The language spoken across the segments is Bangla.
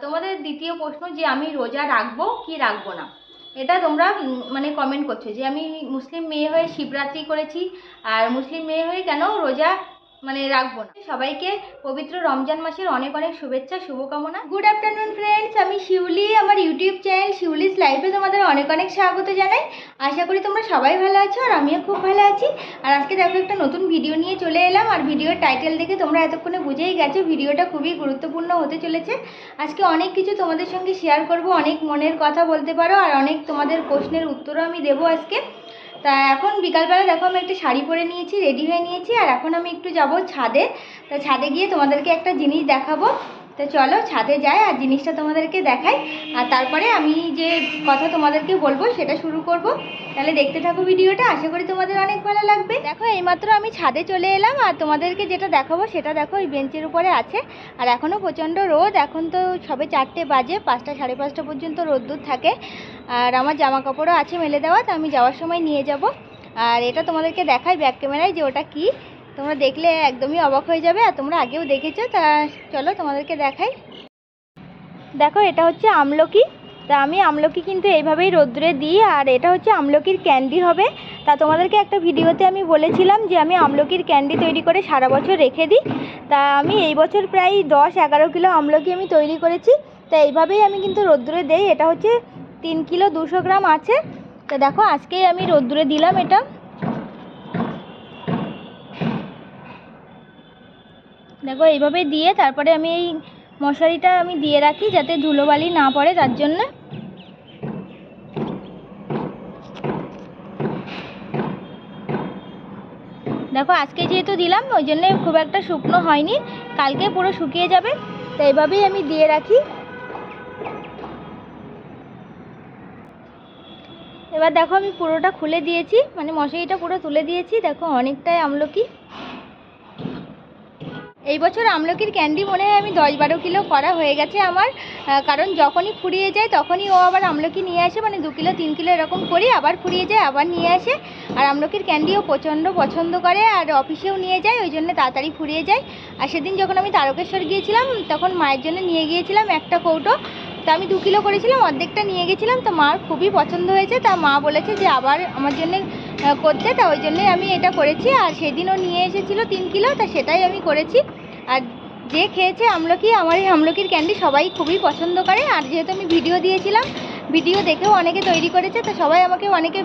তোমাদের দ্বিতীয় প্রশ্ন যে আমি রোজা রাখব কি রাখব না? এটা তোমরা মানে কমেন্ট করছ যে আমি মুসলিম মেয়ে হয়ে শিবরাত্রি করেছি, আর মুসলিম মেয়ে হয়ে কেন রোজা মানে রাখব না। সবাইকে পবিত্র রমজান মাসের অনেক অনেক শুভেচ্ছা, শুভকামনা। গুড আফটারনুন ফ্রেন্ডস আমি শিউলি, আমার ইউটিউব চ্যানেল শিউলিস লাইফে তোমাদের অনেক অনেক স্বাগত জানাই। আশা করি তোমরা সবাই ভালো আছো আর আমিও খুব ভালো আছি। আর আজকে দেখো একটা নতুন ভিডিও নিয়ে চলে এলাম। আর ভিডিওর টাইটেল দেখে তোমরা এতক্ষণে বুঝেই গেছো ভিডিওটা খুবই গুরুত্বপূর্ণ হতে চলেছে। আজকে অনেক কিছু তোমাদের সঙ্গে শেয়ার করব, অনেক মনের কথা বলতে পারো আর অনেক তোমাদের প্রশ্নের উত্তরও আমি দেবো আজকে। তা এখন বিকালবেলা দেখো আমি একটা শাড়ি পরে নিয়েছি রেডি হয়ে নিয়েছি, আর এখন আমি একটু যাব ছাদে। তা ছাদে গিয়ে তোমাদেরকে একটা জিনিস দেখাবো। তো চলো ছাদে যাই আর জিনিসটা তোমাদেরকে দেখাই। আর তারপরে আমি যে কথা তোমাদেরকে বলব সেটা শুরু করব। তাহলে দেখতে থাকো ভিডিওটা, আশা করি তোমাদের অনেক ভালো লাগবে। দেখো, এইমাত্র আমি ছাদে চলে এলাম আর তোমাদেরকে যেটা দেখাবো সেটা দেখো ওই বেঞ্চের উপরে আছে। আর এখনও প্রচণ্ড রোদ, এখন তো সবে চারটে বাজে, পাঁচটা সাড়ে পাঁচটা পর্যন্ত রোদ্দুর থাকে। আর আমার জামা কাপড়ও আছে মেলে দেওয়া, তো আমি যাওয়ার সময় নিয়ে যাব। আর এটা তোমাদেরকে দেখাই ব্যাক ক্যামেরায় যে ওটা কি। তোমরা দেখলে একদমই অবাক হয়ে যাবে আর তোমরা আগেও দেখেছ, তা চলো তোমাদেরকে দেখাই। দেখো, এটা হচ্ছে আমলকি। তা আমি আমলকি কিন্তু এইভাবেই রোদ্রে দিই, আর এটা হচ্ছে আমলকির ক্যান্ডি হবে। তা তোমাদেরকে একটা ভিডিওতে আমি বলেছিলাম যে আমি আমলকির ক্যান্ডি তৈরি করে সারা বছর রেখে দিই। তা আমি এই বছর প্রায় দশ এগারো কিলো আমলকি আমি তৈরি করেছি। তা এইভাবেই আমি কিন্তু রোদ্রে দেই। এটা হচ্ছে তিন কিলো দুশো গ্রাম আছে। তা দেখো, আজকেই আমি রোদ্রে দিলাম এটা। দেখো এইভাবে দিয়ে তারপরে আমি এই মশারিটা আমি দিয়ে রাখি যাতে ধুলোবালি না পড়ে, তার জন্য। দেখো, আজকে যেহেতু দিলাম, ওই জন্য খুব একটা শুকনো হয়নি। কালকে পুরো শুকিয়ে যাবে, তো এইভাবেই আমি দিয়ে রাখি। এবার দেখো, আমি পুরোটা খুলে দিয়েছি মানে মশারিটা পুরো তুলে দিয়েছি। দেখো, অনেকটাই আমলকি। এই বছর আমলকির ক্যান্ডি মনে হয় আমি দশ বারো কিলো করা হয়ে গেছে আমার কারণ যখনই ফুরিয়ে যায় তখনই ও আবার আমলকি নিয়ে আসে মানে দু কিলো, তিন কিলো এরকম করি, আবার ফুরিয়ে যায়, আবার নিয়ে আসে। আর আমলকির ক্যান্ডিও প্রচণ্ড পছন্দ করে, আর অফিসেও নিয়ে যায়, ওই জন্য তাড়াতাড়ি ফুরিয়ে যায়। আর সেদিন যখন আমি তারকেশ্বর গিয়েছিলাম, তখন মায়ের জন্য নিয়ে গিয়েছিলাম একটা কৌটো তো আমি দু কিলো করেছিলাম, অর্ধেকটা নিয়ে গেছিলাম। তো মার খুবই পছন্দ হয়েছে। তা মা বলেছে যে আবার আমার জন্য করতে। তা ওই জন্যই আমি এটা করেছি। আর সেদিনও নিয়ে এসেছিল তিন কিলো। তা সেটাই আমি করেছি। আর যে খেয়েছে আমলকি, আমার এই আমলকির ক্যান্ডি সবাই খুবই পছন্দ করে। আর যেহেতু আমি ভিডিও দিয়েছিলাম, ভিডিও দেখেও অনেকে তৈরি করেছে। তো সবাই আমাকে, অনেকে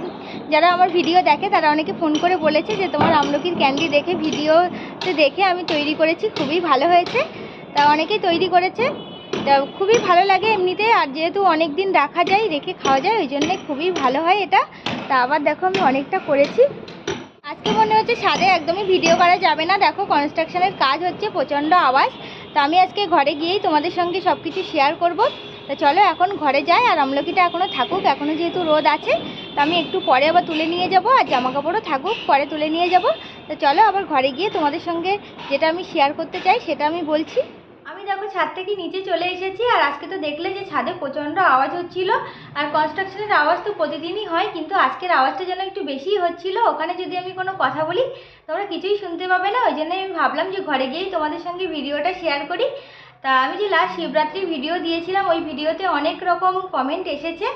যারা আমার ভিডিও দেখে, তারা অনেকে ফোন করে বলেছে যে তোমার আমলকির ক্যান্ডি দেখে, ভিডিওতে দেখে আমি তৈরি করেছি। খুবই ভালো হয়েছে। তা অনেকেই তৈরি করেছে। তা খুবই ভালো লাগে এমনিতে, আর যেহেতু অনেক দিন রাখা যায়, রেখে খাওয়া যায়, ওই জন্যে খুবই ভালো হয় এটা। তা আবার দেখো আমি অনেকটা করেছি। আজকে মনে হচ্ছে ছাদে একদমই ভিডিও করা যাবে না। দেখো কনস্ট্রাকশনের কাজ হচ্ছে প্রচণ্ড আওয়াজ। তো আমি আজকে ঘরে গিয়েই তোমাদের সঙ্গে সব কিছু শেয়ার করব। তো চলো এখন ঘরে যাই, আর আমলকিটা এখনও থাকুক এখনও যেহেতু রোদ আছে, তো আমি একটু পরে আবার তুলে নিয়ে যাব, আর জামা কাপড়ও থাকুক, পরে তুলে নিয়ে যাব। তো চলো আবার ঘরে গিয়ে তোমাদের সঙ্গে যেটা আমি শেয়ার করতে চাই, সেটা আমি বলছি। দেখো ছাদ থেকে নিচে চলে এসেছি আর আজকে তো দেখলে যে ছাদে প্রচণ্ড আওয়াজ হচ্ছিল আর কনস্ট্রাকশনের আওয়াজ তো প্রতিদিনই হয়, কিন্তু আজকের আওয়াজটা যেন একটু বেশিই হচ্ছিল। ওখানে যদি আমি কোনো কথা বলি, তোমরা কিছুই শুনতে পাবে না। ওই জন্য আমি ভাবলাম যে ঘরে গিয়েই তোমাদের সঙ্গে ভিডিওটা শেয়ার করি। তা আমি যে লাস্ট শিবরাত্রির ভিডিও দিয়েছিলাম, ওই ভিডিওতে অনেক রকম কমেন্ট এসেছে।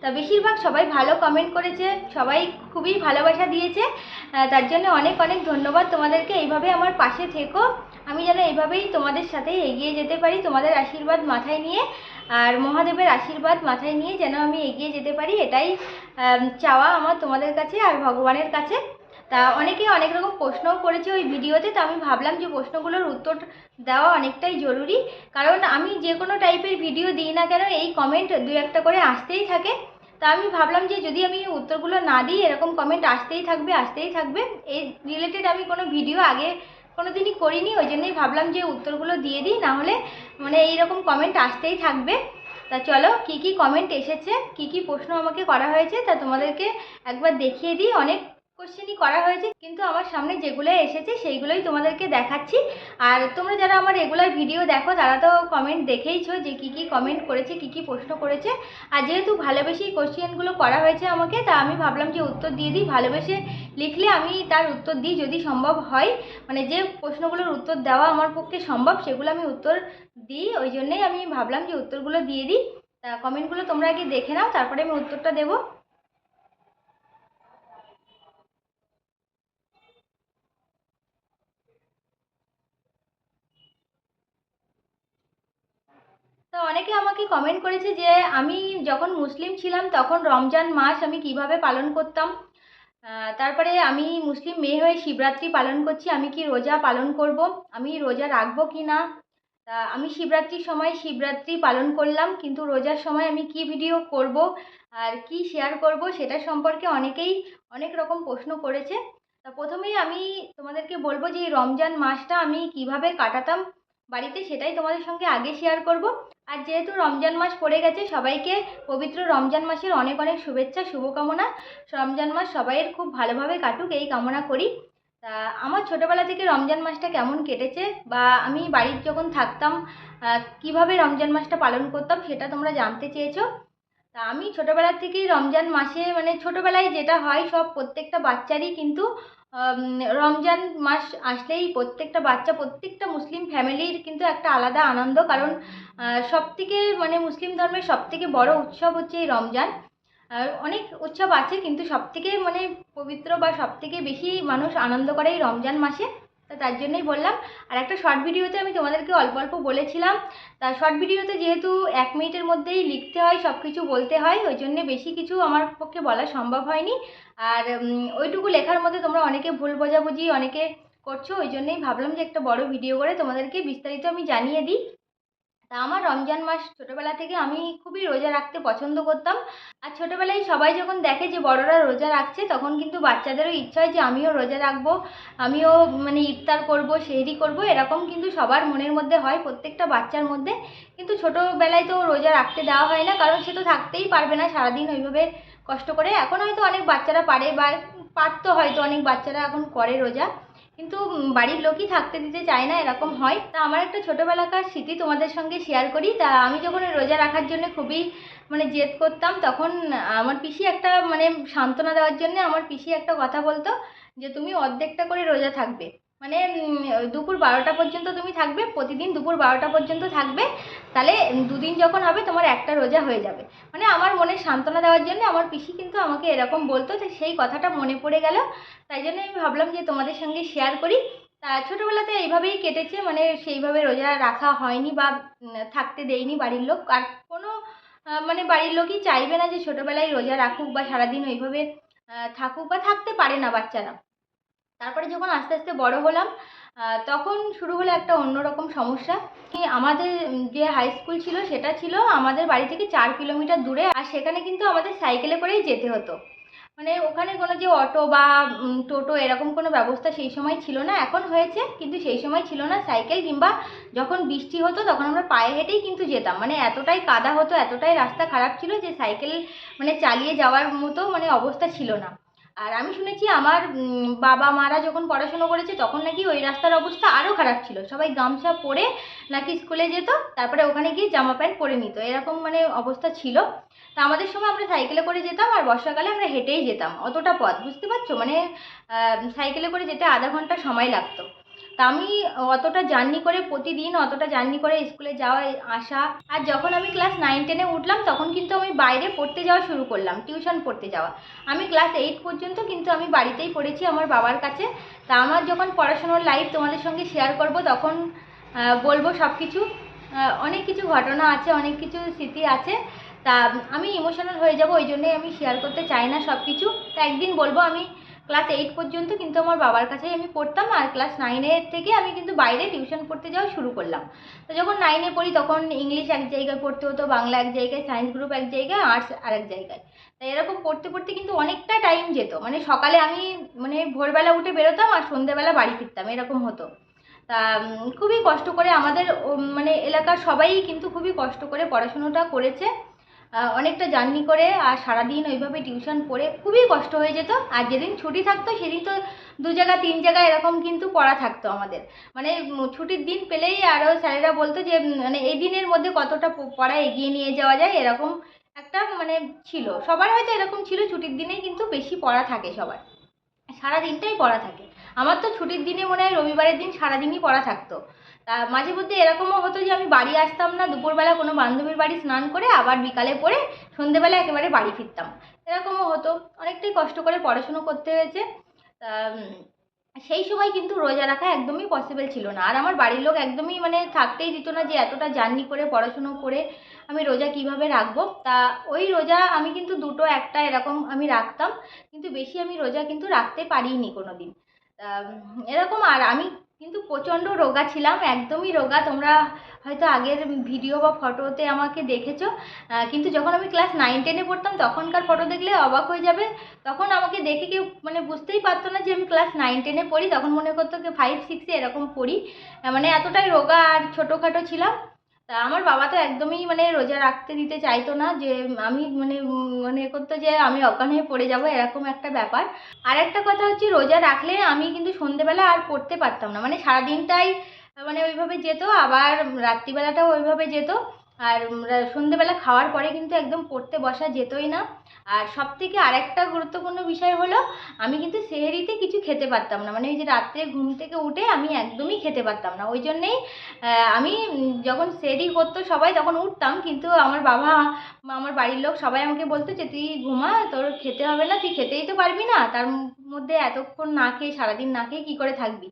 তা বেশিরভাগ সবাই ভালো কমেন্ট করেছে, সবাই খুবই ভালোবাসা দিয়েছে। তার জন্য অনেক অনেক ধন্যবাদ। তোমাদেরকে এইভাবে আমার পাশে থেকো। আমি যেন এইভাবেই তোমাদের সাথে এগিয়ে যেতে পারি, তোমাদের আশীর্বাদ মাথায় নিয়ে, আর মহাদেবের আশীর্বাদ মাথায় নিয়ে যেন আমি এগিয়ে যেতে পারি, এটাই চাওয়া আমার তোমাদের কাছে আর ভগবানের কাছে। তা অনেকে অনেক রকম প্রশ্নও করেছে ওই ভিডিওতে, তো আমি ভাবলাম যে প্রশ্নগুলোর উত্তর দেওয়া অনেকটাই জরুরি। কারণ আমি যে কোনো টাইপের ভিডিও দিই না কেন, এই কমেন্ট দু একটা করে আসতেই থাকে। তা আমি ভাবলাম যে যদি আমি উত্তরগুলো না দিই, এরকম কমেন্ট আসতেই থাকবে আসতেই থাকবে। এই রিলেটেড আমি কোনো ভিডিও আগে কোনো দিনই করিনি, ওই জন্যই ভাবলাম যে উত্তরগুলো দিয়ে দিই নাহলে মানে এইরকম কমেন্ট আসতেই থাকবে। তা চলো, কি কি কমেন্ট এসেছে, কি কি প্রশ্ন আমাকে করা হয়েছে, তা তোমাদেরকে একবার দেখিয়ে দিই, অনেক কোশ্চেনই করা হয়েছে, কিন্তু আমার সামনে যেগুলো এসেছে সেইগুলোই তোমাদেরকে দেখাচ্ছি। আর তোমরা যারা আমার রেগুলার ভিডিও দেখো, তারা তো কমেন্ট দেখেইছো যে কি কি কমেন্ট করেছে, কি কি প্রশ্ন করেছে। আর যেহেতু ভালোবেসেই কোশ্চেনগুলো করা হয়েছে আমাকে, তা আমি ভাবলাম যে উত্তর দিয়ে দিই। ভালোবেসে লিখলে আমি তার উত্তর দিই যদি সম্ভব হয়। মানে যে প্রশ্নগুলোর উত্তর দেওয়া আমার পক্ষে সম্ভব, সেগুলো আমি উত্তর দিই। ওই জন্যেই আমি ভাবলাম যে উত্তরগুলো দিয়ে দিই। তা কমেন্টগুলো তোমরা আগে দেখে নাও, তারপরে আমি উত্তরটা দেবো। তো অনেকে আমাকে কমেন্ট করেছে যে, আমি যখন মুসলিম ছিলাম তখন রমজান মাস আমি কীভাবে পালন করতাম? তারপরে আমি মুসলিম মেয়ে হয়ে শিবরাত্রি পালন করছি, আমি কি রোজা পালন করব? আমি রোজা রাখব কি না? তা আমি শিবরাত্রির সময় শিবরাত্রি পালন করলাম, কিন্তু রোজার সময় আমি কি ভিডিও করব আর কি শেয়ার করব সেটা সম্পর্কে অনেকেই অনেক রকম প্রশ্ন করেছে। তা প্রথমেই আমি তোমাদেরকে বলব যে, এই রমজান মাসটা আমি কীভাবে কাটাতাম? বাড়িতে সেটাই তোমাদের সঙ্গে আগে শেয়ার করব। আর যেহেতু রমজান মাস পড়ে গেছে, সবাইকে পবিত্র রমজান মাসের অনেক অনেক শুভেচ্ছা, শুভকামনা। রমজান মাস সবাইয়ের খুব ভালোভাবে কাটুক, এই কামনা করি। তা আমার ছোটোবেলা থেকে রমজান মাসটা কেমন কেটেছে বা আমি বাড়ির যখন থাকতাম কীভাবে রমজান মাসটা পালন করতাম সেটা তোমরা জানতে চেয়েছো। তা আমি ছোটোবেলা থেকেই রমজান মাসে মানে ছোটোবেলায় যেটা হয়, সব প্রত্যেকটা বাচ্চারই কিন্তু রমজান মাস আসলেই প্রত্যেকটা বাচ্চা, প্রত্যেকটা মুসলিম ফ্যামিলির কিন্তু একটা আলাদা আনন্দ। কারণ সবথেকে মানে মুসলিম ধর্মের সব থেকে বড় উৎসব হচ্ছে এই রমজান। আর অনেক উৎসব আছে, কিন্তু সবথেকে মানে পবিত্র বা সব থেকে বেশি মানুষ আনন্দ করে এই রমজান মাসে। তা তার জন্যই বললাম। আর একটা শর্ট ভিডিওতে আমি তোমাদেরকে অল্প অল্প বলেছিলাম। তা শর্ট ভিডিওতে যেহেতু এক মিনিটের মধ্যেই লিখতে হয় সব কিছু বলতে হয়, ওই জন্যে বেশি কিছু আমার পক্ষে বলা সম্ভব হয়নি। আর ওইটুকু লেখার মধ্যে তোমরা অনেকে ভুল বোঝাবুঝি অনেকে করছ, ওই জন্যই ভাবলাম যে একটা বড় ভিডিও করে তোমাদেরকে বিস্তারিত আমি জানিয়ে দিই। তা আমার রমজান মাস ছোটোবেলা থেকে আমি খুবই রোজা রাখতে পছন্দ করতাম। আর ছোটোবেলায় সবাই যখন দেখে যে বড়রা রোজা রাখছে, তখন কিন্তু বাচ্চাদেরও ইচ্ছা হয় যে আমিও রোজা রাখব, আমিও মানে ইফতার করব, সেহরি করব, এরকম কিন্তু সবার মনের মধ্যে হয় প্রত্যেকটা বাচ্চার মধ্যে। কিন্তু ছোটোবেলায় তো রোজা রাখতে দেওয়া হয় না, কারণ সে তো থাকতেই পারবে না সারাদিন ওইভাবে কষ্ট করে। এখন হয়তো অনেক বাচ্চারা পারে বা পারতো হয়তো, অনেক বাচ্চারা এখন করে রোজা। কিন্তু বাড়ির লোকই থাকতে দিতে চায় না, এরকম হয়। তা আমার একটা ছোটোবেলাকার স্মৃতি তোমাদের সঙ্গে শেয়ার করি। তা আমি যখন রোজা রাখার জন্য খুবই মানে জেদ করতাম, তখন আমার পিসি একটা মানে সান্ত্বনা দেওয়ার জন্য আমার পিসি একটা কথা বলতো যে, তুমি অর্ধেকটা করে রোজা থাকবে। মানে দুপুর বারোটা পর্যন্ত তুমি থাকবে, প্রতিদিন দুপুর বারোটা পর্যন্ত থাকবে। তাহলে দুদিন যখন হবে তোমার একটা রোজা হয়ে যাবে। মানে আমার মনে সান্ত্বনা দেওয়ার জন্য আমার পিসি কিন্তু আমাকে এরকম বলতো সেই কথাটা মনে পড়ে গেল। তাই জন্য আমি ভাবলাম যে, তোমাদের সঙ্গে শেয়ার করি। তা, ছোটোবেলাতে এইভাবেই কেটেছে। মানে সেইভাবে রোজা রাখা হয়নি বা থাকতে দেয়নি বাড়ির লোক। আর কোনো মানে বাড়ির লোকই চাইবে না যে, ছোটোবেলায় রোজা রাখুক বা সারাদিন ওইভাবে থাকুক বা থাকতে পারে না বাচ্চারা। তারপরে যখন আস্তে আস্তে বড় হলাম তখন শুরু হলো একটা অন্যরকম সমস্যা। কি আমাদের যে হাই স্কুল ছিল সেটা ছিল আমাদের বাড়ি থেকে চার কিলোমিটার দূরে আর সেখানে কিন্তু আমাদের সাইকেলে করেই যেতে হতো। মানে ওখানে কোনো যে অটো বা টোটো এরকম কোনো ব্যবস্থা সেই সময় ছিল না। এখন হয়েছে, কিন্তু সেই সময় ছিল না সাইকেল কিংবা যখন বৃষ্টি হতো তখন আমরা পায়ে হেঁটেই কিন্তু যেতাম। মানে এতটাই কাদা হতো, এতটাই রাস্তা খারাপ ছিল যে সাইকেল মানে চালিয়ে যাওয়ার মতো মানে অবস্থা ছিল না। আর আমি শুনেছি আমার বাবা মারা যখন পড়াশুনো করেছে, তখন নাকি ওই রাস্তার অবস্থা আরও খারাপ ছিল। সবাই গামছা পরে নাকি স্কুলে যেত, তারপরে ওখানে গিয়ে জামা প্যান্ট পরে নিত। এরকম মানে অবস্থা ছিল। তা আমাদের সময় আমরা সাইকেলে করে যেতাম আর বর্ষাকালে আমরা হেঁটেই যেতাম। অতটা পথ, বুঝতে পারছ? মানে সাইকেলে করে যেতে আধা ঘণ্টা সময় লাগতো। তা আমি অতটা জার্নি করে প্রতিদিন অতটা জার্নি করে স্কুলে যাওয়া আসা আর যখন আমি ক্লাস নাইন টেনে উঠলাম, তখন কিন্তু আমি বাইরে পড়তে যাওয়া শুরু করলাম টিউশন পড়তে যাওয়া। আমি ক্লাস এইট পর্যন্ত কিন্তু আমি বাড়িতেই পড়েছি আমার বাবার কাছে। তা আমার যখন পড়াশোনার লাইফ তোমাদের সঙ্গে শেয়ার করব, তখন বলব সব কিছু অনেক কিছু ঘটনা আছে, অনেক কিছু স্মৃতি আছে। তা আমি ইমোশনাল হয়ে যাব, ওই জন্যই আমি শেয়ার করতে চাই না সব কিছু তা একদিন বলব আমি ক্লাস এইট পর্যন্ত কিন্তু আমার বাবার কাছেই আমি পড়তাম আর ক্লাস নাইনের থেকে আমি কিন্তু বাইরে টিউশন পড়তে যাওয়া শুরু করলাম। তো যখন নাইনে পড়ি তখন ইংলিশ এক জায়গায় পড়তে হতো, বাংলা এক জায়গায় সায়েন্স গ্রুপ এক জায়গায় আর্টস আর এক জায়গায়। তাই এরকম পড়তে পড়তে কিন্তু অনেকটা টাইম যেত। মানে সকালে আমি মানে ভোরবেলা উঠে বেরোতাম আর সন্ধ্যেবেলা বাড়ি ফিরতাম, এরকম হতো। তা খুবই কষ্ট করে আমাদের মানে এলাকার সবাই কিন্তু খুবই কষ্ট করে পড়াশুনোটা করেছে। অনেকটা জার্নি করে আর সারাদিন ওইভাবে টিউশন পড়ে খুবই কষ্ট হয়ে যেত। আর যেদিন ছুটি থাকতো, সেদিন তো দু জায়গা, তিন জায়গা এরকম কিন্তু পড়া থাকতো আমাদের। মানে ছুটির দিন পেলেই আরও স্যারেরা বলতো যে মানে এই দিনের মধ্যে কতটা পড়া এগিয়ে নিয়ে যাওয়া যায় এরকম একটা মানে ছিল। সবার হয়তো এরকম ছিল, ছুটির দিনেই কিন্তু বেশি পড়া থাকে সবার। সারা দিনটাই পড়া থাকে। আমার তো ছুটির দিনে মনে হয় রবিবারের দিন সারাদিনই পড়া থাকতো। তা মাঝে মধ্যে এরকমও হতো যে আমি বাড়ি আসতাম না, দুপুরবেলা কোনো বান্ধবীর বাড়ি স্নান করে আবার বিকালে পড়ে সন্ধেবেলা একেবারে বাড়ি ফিরতাম। এরকমও হতো। অনেকটাই কষ্ট করে পড়াশুনো করতে হয়েছে। তা সেই সময় কিন্তু রোজা রাখা একদমই পসিবল ছিল না। আর আমার বাড়ির লোক একদমই মানে থাকতেই দিত না যে এতটা জার্নি করে, পড়াশুনো করে আমি রোজা কীভাবে রাখব। তা ওই রোজা আমি কিন্তু দুটো, একটা এরকম আমি রাখতাম। কিন্তু বেশি আমি রোজা কিন্তু রাখতে পারিনি কোনো দিন এরকম আর আমি কিন্তু প্রচণ্ড রোগা ছিলাম, একদমই রোগা। তোমরা হয়তো আগের ভিডিও বা ফটোতে আমাকে দেখেছ। কিন্তু যখন আমি ক্লাস নাইন টেনে পড়তাম, তখনকার ফটো দেখলে অবাক হয়ে যাবে। তখন আমাকে দেখে কেউ মানে বুঝতেই পারতো না যে আমি ক্লাস নাইন টেনে পড়ি। তখন মনে করতো ফাইভ সিক্সে এরকম পড়ি। মানে এতটাই রোগা আর ছোটোখাটো ছিলাম। তা আমার বাবা তো একদমই মানে রোজা রাখতে দিতে চাইতো না যে, আমি মানে মনে করতো যে, আমি অজ্ঞান হয়ে পড়ে যাব, এরকম একটা ব্যাপার। আর একটা কথা হচ্ছে, রোজা রাখলে আমি কিন্তু সন্ধেবেলা আর পড়তে পারতাম না। মানে সারাদিনটাই মানে ওইভাবে যেত, আবার রাত্রিবেলাটাও ওইভাবে যেত। আর সন্ধেবেলা খাওয়ার পরে কিন্তু একদম পড়তে বসা যেতই না। আর সব থেকে আরেকটা গুরুত্বপূর্ণ বিষয় হলো, আমি কিন্তু সেহেরিতে কিছু খেতে পারতাম না। মানে ওই যে রাত্রে ঘুম থেকে উঠে আমি একদমই খেতে পারতাম না। ওই জন্যেই আমি যখন সেহরি করতো সবাই তখন উঠতাম, কিন্তু আমার বাবা, আমার বাড়ির লোক সবাই আমাকে বলতো যে, তুই ঘুমা, তোর খেতে হবে না, তুই খেতেই তো পারবি না। তার মধ্যে এতক্ষণ না খেয়ে, সারাদিন না খেয়ে কী করে থাকবি?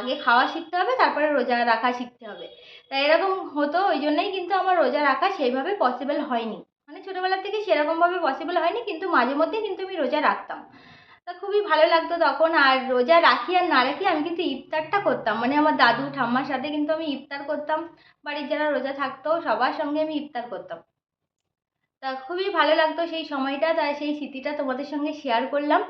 আগে খাওয়া শিখতে হবে, তারপরে রোজা রাখা শিখতে হবে। তাই এরকম হতো ওই জন্যই কিন্তু আমার রোজা রাখা সেইভাবে পসিবল হয়নি। মানে ছোটোবেলা থেকে সেরকমভাবে পসিবল হয়নি, কিন্তু মাঝে মধ্যে কিন্তু আমি রোজা রাখতাম। তা খুবই ভালো লাগতো তখন, আর রোজা রাখি আর না রাখি আমি কিন্তু ইফতারটা করতাম। মানে আমার দাদু, ঠাম্মার সাথে কিন্তু আমি ইফতার করতাম। বাড়ির যারা রোজা থাকতো, সবার সঙ্গে আমি ইফতার করতাম। তা খুবই ভালো লাগতো সেই সময়টা তাই সেই স্মৃতিটা তোমাদের সঙ্গে শেয়ার করলাম।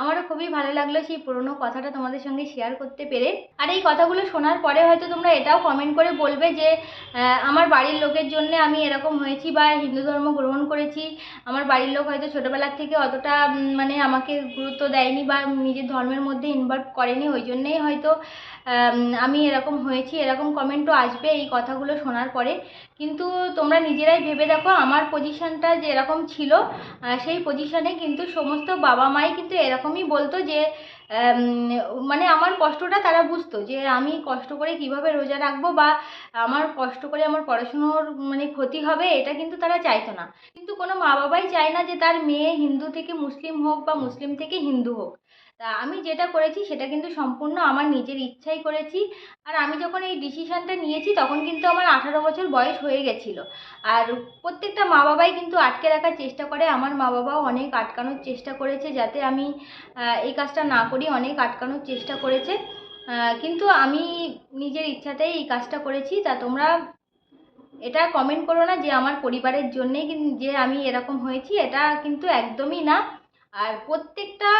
আমারও খুবই ভালো লাগল সেই পুরনো কথাটা তোমাদের সঙ্গে শেয়ার করতে পেরে। আর এই কথাগুলো শোনার পরে হয়তো তোমরা এটাও কমেন্ট করে বলবে যে আমার বাড়ির লোকের জন্য আমি এরকম হয়েছি বা হিন্দু ধর্ম গ্রহণ করেছি। আমার বাড়ির লোক হয়তো ছোটোবেলার থেকে অতটা মানে আমাকে গুরুত্ব দেয়নি বা নিজের ধর্মের মধ্যে ইনভলভ করেনি। ওই জন্যেই হয়তো আম, এরকম হয়েছি এরকম কমেন্টও আসবে এই কথাগুলো শোনার পরে। কিন্তু তোমরা নিজেরাই ভেবে দেখো আমার পজিশানটা যে এরকম ছিল সেই পজিশানে কিন্তু সমস্ত বাবা মাই কিন্তু এরকমই বলতো যে মানে আমার কষ্টটা তারা বুঝতো যে আমি কষ্ট করে কীভাবে রোজা রাখব বা আমার কষ্ট করে আমার পড়াশুনোর মানে ক্ষতি হবে এটা কিন্তু তারা চাইতো না। কিন্তু কোনো মা বাবাই চায় না যে তার মেয়ে হিন্দু থেকে মুসলিম হোক বা মুসলিম থেকে হিন্দু হোক। তা আমি যেটা করেছি সেটা কিন্তু সম্পূর্ণ আমার নিজের ইচ্ছাই করেছি। আর আমি যখন এই ডিসিশানটা নিয়েছি তখন কিন্তু আমার আঠারো বছর বয়স হয়ে গেছিল। আর প্রত্যেকটা মা বাবাই কিন্তু আটকে রাখার চেষ্টা করে। আমার মা বাবাও অনেক আটকানোর চেষ্টা করেছে যাতে আমি এই কাজটা না করি, অনেক আটকানোর চেষ্টা করেছে। কিন্তু আমি নিজের ইচ্ছাতেই এই কাজটা করেছি। তা তোমরা এটা কমেন্ট করো না যে আমার পরিবারের জন্যেই যে আমি এরকম হয়েছি, এটা কিন্তু একদমই না। আর প্রত্যেকটা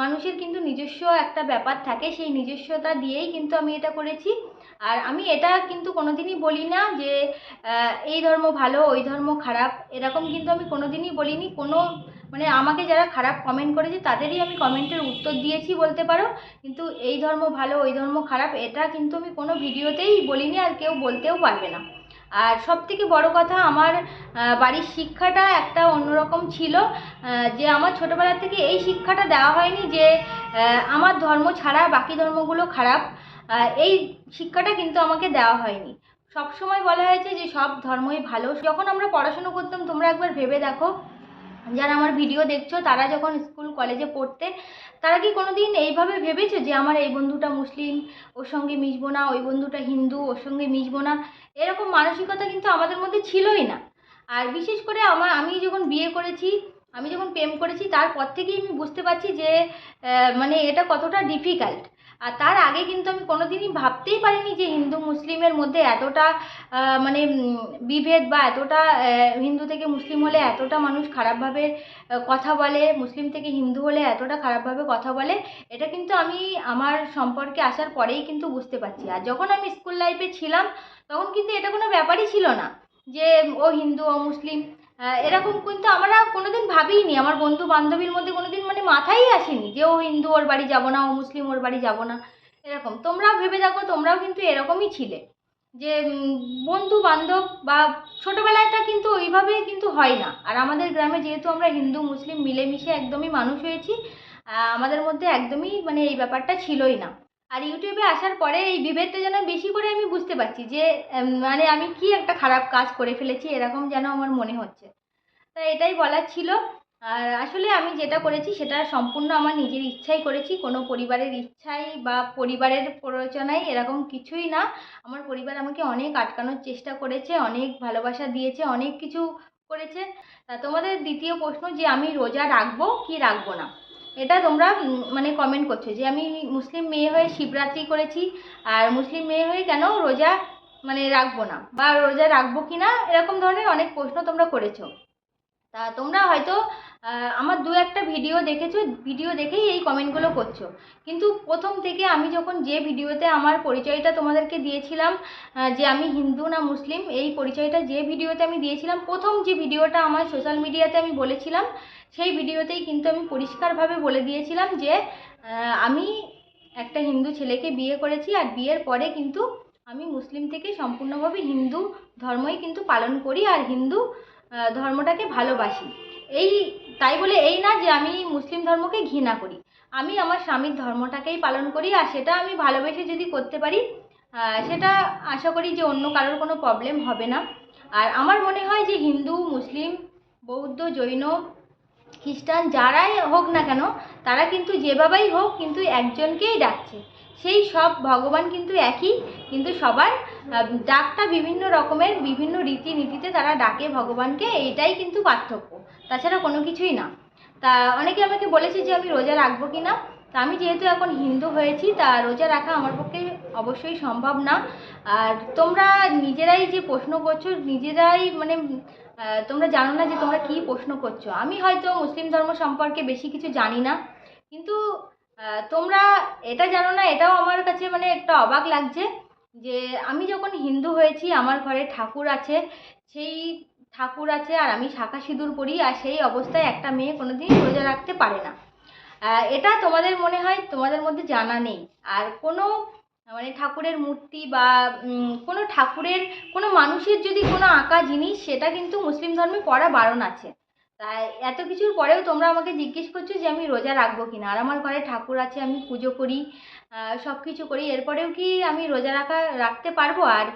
মানুষের কিন্তু নিজস্ব একটা ব্যাপার থাকে, সেই নিজস্বতা দিয়েই কিন্তু আমি এটা করেছি। আর আমি এটা কিন্তু কোনোদিনই বলি না যে এই ধর্ম ভালো, ওই ধর্ম খারাপ, এরকম কিন্তু আমি কোনোদিনই বলিনি। কোনো মানে আমাকে যারা খারাপ কমেন্ট করেছে, তাদেরই আমি কমেন্টের উত্তর দিয়েছি বলতে পারো। কিন্তু এই ধর্ম ভালো, ওই ধর্ম খারাপ, এটা কিন্তু আমি কোনো ভিডিওতেই বলিনি আর কেউ বলতেও পারবে না। আর সব থেকে বড়ো কথা আমার বাড়ির শিক্ষাটা একটা অন্যরকম ছিল যে আমার ছোটোবেলা থেকে এই শিক্ষাটা দেওয়া হয়নি যে আমার ধর্ম ছাড়া বাকি ধর্মগুলো খারাপ এই শিক্ষাটা কিন্তু আমাকে দেওয়া হয়নি। সব সময় বলা হয়েছে যে সব ধর্মই ভালো। যখন আমরা পড়াশুনো করতাম তোমরা একবার ভেবে দেখো যারা আমার ভিডিও দেখছ, তারা যখন স্কুল কলেজে পড়তে, তারা কি কোনো দিন এইভাবে ভেবেছো যে আমার এই বন্ধুটা মুসলিম, ওর সঙ্গে মিশবো না, ওই বন্ধুটা হিন্দু, ওর সঙ্গে মিশবো না? এরকম মানসিকতা কিন্তু আমাদের মধ্যে ছিলই না। আর বিশেষ করে আমার, আমি যখন বিয়ে করেছি, আমি যখন প্রেম করেছি, তারপর থেকেই আমি বুঝতে পারছি যে মানে এটা কতটা ডিফিকাল্ট আর তার আগে কিন্তু আমি কোনোদিনই ভাবতেই পারিনি যে হিন্দু মুসলিমের মধ্যে এতটা মানে বিভেদ বা এতটা হিন্দু থেকে মুসলিম হলে এতটা মানুষ খারাপভাবে কথা বলে, মুসলিম থেকে হিন্দু হলে এতটা খারাপভাবে কথা বলে, এটা কিন্তু আমি আমার সম্পর্কে আসার পরেই কিন্তু বুঝতে পারছি। আর যখন আমি স্কুল লাইফে ছিলাম, তখন কিন্তু এটা কোনো ব্যাপারই ছিল না যে, ও হিন্দু, ও মুসলিম। এরকম কিন্তু আমরা কোনোদিন ভাবিনি আমার বন্ধু বান্ধবীর মধ্যে কোনোদিন মানে মাথায় আসেনি যে ও হিন্দু, ওর বাড়ি যাব না, ও মুসলিম, ওর বাড়ি যাব না, এরকম। তোমরাও ভেবে দেখো, তোমরাও কিন্তু এরকমই ছিলে। যে বন্ধু বান্ধব বা ছোটোবেলাটা কিন্তু ওইভাবে কিন্তু হয় না। আর আমাদের গ্রামে যেহেতু আমরা হিন্দু, মুসলিম মিলেমিশে একদমই মানুষ হয়েছি আমাদের মধ্যে একদমই মানে এই ব্যাপারটা ছিলই না। আর ইউটিউবে আসার পরে এই বিভেদটা যেন বেশি করে আমি বুঝতে পারছি যে মানে আমি কি একটা খারাপ কাজ করে ফেলেছি, এরকম যেন আমার মনে হচ্ছে। তা এটাই বলার ছিল। আর আসলে আমি যেটা করেছি, সেটা সম্পূর্ণ আমার নিজের ইচ্ছাই করেছি। কোনো পরিবারের ইচ্ছাই বা পরিবারের প্ররোচনায় এরকম কিছুই না। আমার পরিবার আমাকে অনেক আটকানোর চেষ্টা করেছে, অনেক ভালোবাসা দিয়েছে, অনেক কিছু করেছে। তা তোমাদের দ্বিতীয় প্রশ্ন যে আমি রোজা রাখব কি রাখব না? এটা তোমরা মানে কমেন্ট করছ যে আমি মুসলিম মেয়ে হয়ে শিবরাত্রি করেছি আর মুসলিম মেয়ে হয়ে কেন রোজা মানে রাখব না? বা রোজা রাখব কি না এরকম ধরনের অনেক প্রশ্ন তোমরা করেছ। তা তোমরা হয়তো আমার দু একটা ভিডিও দেখেছ ভিডিও দেখেই এই কমেন্টগুলো করছ। কিন্তু প্রথম থেকে আমি যখন যে ভিডিওতে আমার পরিচয়টা তোমাদেরকে দিয়েছিলাম যে আমি হিন্দু না মুসলিম, এই পরিচয়টা যে ভিডিওতে আমি দিয়েছিলাম, প্রথম যে ভিডিওটা আমার সোশ্যাল মিডিয়াতে আমি বলেছিলাম, সেই ভিডিওতেই কিন্তু আমি পরিষ্কারভাবে বলে দিয়েছিলাম যে আমি একটা হিন্দু ছেলেকে বিয়ে করেছি আর বিয়ের পরে কিন্তু আমি মুসলিম থেকে সম্পূর্ণভাবে হিন্দু ধর্মই কিন্তু পালন করি আর হিন্দু ধর্মটাকে ভালোবাসি। এই তাই বলে এই না যে আমি মুসলিম ধর্মকে ঘৃণা করি। আমি আমার স্বামীর ধর্মটাকেই পালন করি আর সেটা আমি ভালোবেসে যদি করতে পারি সেটা আশা করি যে অন্য কারোর কোনো প্রবলেম হবে না। আর আমার মনে হয় যে হিন্দু, মুসলিম, বৌদ্ধ, জৈন খ্রিস্টান যারাই হোক না কেন, তারা কিন্তু যেভাবেই হোক কিন্তু একজনকেই ডাকছে। সেই সব ভগবান কিন্তু একই, কিন্তু সবার ডাকটা বিভিন্ন রকমের, বিভিন্ন রীতিনীতিতে তারা ডাকে ভগবানকে এটাই কিন্তু পার্থক্য। তাছাড়া কোনো কিছুই না। তা অনেকে আমাকে বলেছে যে আমি রোজা রাখব কি না তা আমি যেহেতু এখন হিন্দু হয়েছি, তা রোজা রাখা আমার পক্ষে অবশ্যই সম্ভব না। আর তোমরা নিজেরাই যে প্রশ্ন করছ, নিজেরাই মানে তোমরা জানো না যে তোমরা কী প্রশ্ন করছ? আমি হয়তো মুসলিম ধর্ম সম্পর্কে বেশি কিছু জানি না, কিন্তু তোমরা এটা জানো না, এটাও আমার কাছে মানে একটা অবাক লাগছে যে আমি যখন হিন্দু হয়েছি, আমার ঘরে ঠাকুর আছে, সেই ঠাকুর আছে আর আমি শাখা সিঁদুর পরি আর সেই অবস্থায় একটা মেয়ে কোনোদিন রোজা রাখতে পারে না। এটা তোমাদের মনে হয়? তোমাদের মধ্যে জানা নেই। আর কোনো মানে ঠাকুরের মূর্তি বা কোনো ঠাকুরের, কোনো মানুষের যদি কোনো আঁকা জিনিস, সেটা কিন্তু মুসলিম ধর্মে পড়া বারণ আছে। তাই এত কিছুর পরেও তোমরা আমাকে জিজ্ঞেস করছ যে আমি রোজা রাখব কিনা। আর আমার ঘরে ঠাকুর আছে, আমি পুজো করি সব কিছু করি। এরপরেও কি আমি রোজা রাখা, রাখতে পারব? আর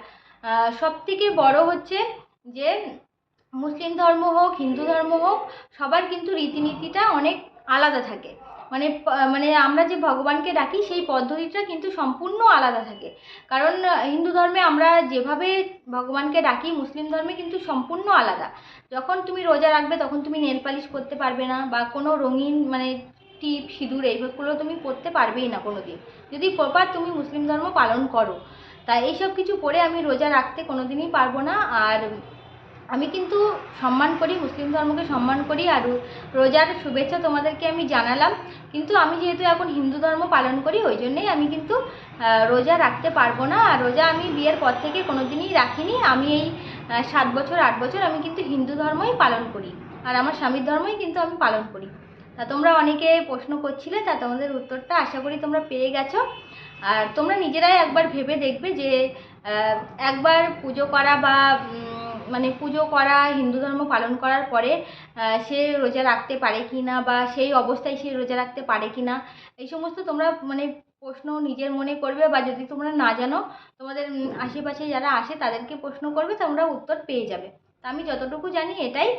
সব থেকে বড় হচ্ছে যে, মুসলিম ধর্ম হোক, হিন্দু ধর্ম হোক, সবার কিন্তু রীতিনীতিটা অনেক আলাদা থাকে। মানে মানে আমরা যে ভগবানকে ডাকি, সেই পদ্ধতিটা কিন্তু সম্পূর্ণ আলাদা থাকে। কারণ, হিন্দু ধর্মে আমরা যেভাবে ভগবানকে ডাকি, মুসলিম ধর্মে কিন্তু সম্পূর্ণ আলাদা। যখন তুমি রোজা রাখবে, তখন তুমি নেল পালিশ করতে পারবে না, বা কোনো রঙিন মানে টিপ, সিঁদুর এইগুলো তুমি পরতে পারবেই না কোনো দিন যদি প্রপার তুমি মুসলিম ধর্ম পালন করো তাই এইসব কিছু পরে আমি রোজা রাখতে কোনো দিনই পারব না। আর আমি কিন্তু সম্মান করি, মুসলিম ধর্মকে সম্মান করি আর রোজার শুভেচ্ছা তোমাদেরকে আমি জানালাম। কিন্তু আমি যেহেতু এখন হিন্দু ধর্ম পালন করি, ওই জন্যেই আমি কিন্তু রোজা রাখতে পারব না। আর রোজা আমি বিয়ের পর থেকে কোনো দিনই রাখিনি। আমি এই সাত বছর, আট বছর আমি কিন্তু হিন্দু ধর্মই পালন করি। আর আমার স্বামীর ধর্মই কিন্তু আমি পালন করি। তা তোমরা অনেকে প্রশ্ন করছিলে, তা তোমাদের উত্তরটা আশা করি তোমরা পেয়ে গেছো। আর তোমরা নিজেরাই একবার ভেবে দেখবে যে একবার পুজো করা বা মানে পুজো করা, হিন্দু ধর্ম পালন করার পরে সে রোজা রাখতে পারে কি না বা সেই অবস্থায় সে রোজা রাখতে পারে কি না এই সমস্ত তোমরা মানে প্রশ্ন নিজের মনে করবে বা যদি তোমরা না জানো, তোমাদের আশেপাশে যারা আসে তাদেরকে প্রশ্ন করবে, তোমরা উত্তর পেয়ে যাবে। তা আমি যতটুকু জানি এটাই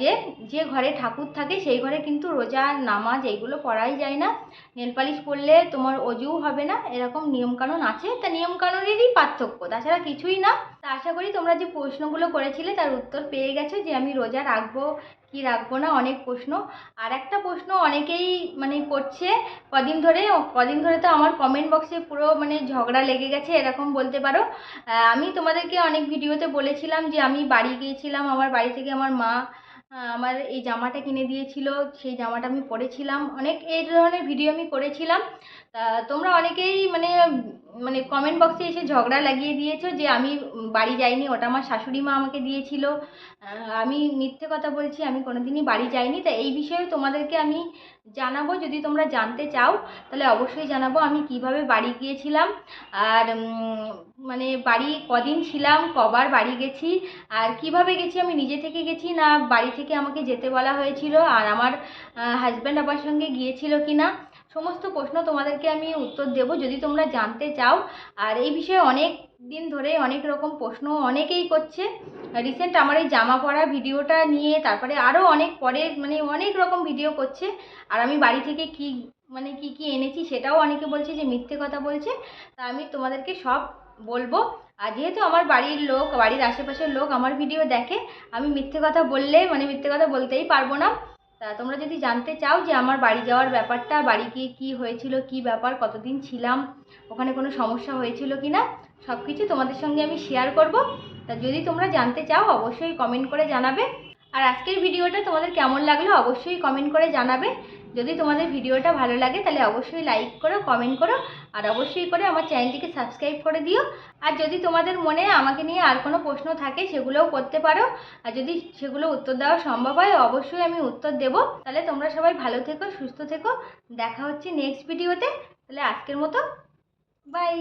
যে যে ঘরে ঠাকুর থাকে সেই ঘরে কিন্তু রোজা, নামাজ এইগুলো পড়াই যায় না। নেল পালিশ পরলে তোমার অজুও হবে না, এরকম নিয়মকানুন আছে, তা নিয়মকানুনেরই পার্থক্য, তাছাড়া কিছুই না। তা আশা করি তোমরা যে প্রশ্নগুলো করেছিলে তার উত্তর পেয়ে গেছো যে আমি রোজা রাখব কি রাখব না অনেক প্রশ্ন। আর একটা প্রশ্ন অনেকেই মানে করছে, কদিন ধরে কদিন ধরে তো আমার কমেন্ট বক্সে পুরো মানে ঝগড়া লেগে গেছে, এরকম বলতে পারো। আমি তোমাদেরকে অনেক ভিডিওতে বলেছিলাম যে আমি বাড়ি গিয়েছিলাম, আমার বাড়ি থেকে আমার মা আমার এই জামাটা কিনে দিয়েছিল, সেই জামাটা আমি পরেছিলাম। অনেক এই ধরনের ভিডিও আমি করেছিলাম। তা তোমরা অনেকেই মানে মানে কমেন্ট বক্সে এসে ঝগড়া লাগিয়ে দিয়েছ যে আমি বাড়ি যাইনি, ওটা আমার শাশুড়ি মা আমাকে দিয়েছিল। আমি মিথ্যে কথা বলছি, আমি কোনোদিনই বাড়ি যাইনি। তা এই বিষয়ে তোমাদেরকে আমি জানাব, যদি তোমরা জানতে চাও, তাহলে অবশ্যই জানাব আমি কীভাবে বাড়ি গিয়েছিলাম, আর মানে বাড়ি কদিন ছিলাম, কবার বাড়ি গেছি, আর কীভাবে গেছি, আমি নিজে থেকে গেছি না বাড়ি থেকে আমাকে যেতে বলা হয়েছিল, আর আমার হাজব্যান্ড আমার সঙ্গে গিয়েছিল কি না সমস্ত প্রশ্ন তোমাদেরকে আমি উত্তর দেব, যদি তোমরা জানতে চাও। আর এই বিষয়ে অনেক দিন ধরে অনেক রকম প্রশ্ন অনেকেই করছে। রিসেন্ট আমার এই জামা পরা ভিডিওটা নিয়ে, তারপরে আরও অনেক পরে মানে অনেক রকম ভিডিও করছে। আর আমি বাড়ি থেকে কি মানে কি কি এনেছি সেটাও অনেকে বলছে যে মিথ্যে কথা বলছে। তা আমি তোমাদেরকে সব বলব। আর যেহেতু আমার বাড়ির লোক, বাড়ির আশেপাশের লোক আমার ভিডিও দেখে, আমি মিথ্যে কথা বললে মানে মিথ্যে কথা বলতেই পারব না। তা তোমরা যদি জানতে চাও যে আমার বাড়ি যাওয়ার ব্যাপারটা, বাড়ি গিয়ে কী হয়েছিল, কী ব্যাপার, কতদিন ছিলাম, ওখানে কোনো সমস্যা হয়েছিল কি না সব কিছু তোমাদের সঙ্গে আমি শেয়ার করব। তা যদি তোমরা জানতে চাও, অবশ্যই কমেন্ট করে জানাবে। আর আজকের ভিডিওটা তোমাদের কেমন লাগল, অবশ্যই কমেন্ট করে জানাবে। যদি তোমাদের ভিডিওটা ভালো লাগে, তাহলে অবশ্যই লাইক করো কমেন্ট করো, আর অবশ্যই করে আমার চ্যানেলটিকে সাবস্ক্রাইব করে দিও। আর যদি তোমাদের মনে আমাকে নিয়ে আর কোনো প্রশ্ন থাকে, সেগুলোও করতে পারো। আর যদি সেগুলো উত্তর দেওয়া সম্ভব হয়, অবশ্যই আমি উত্তর দেব। তাহলে তোমরা সবাই ভালো থেকো, সুস্থ থেকো। দেখা হচ্ছে নেক্সট ভিডিওতে তাহলে আজকের মতো বাই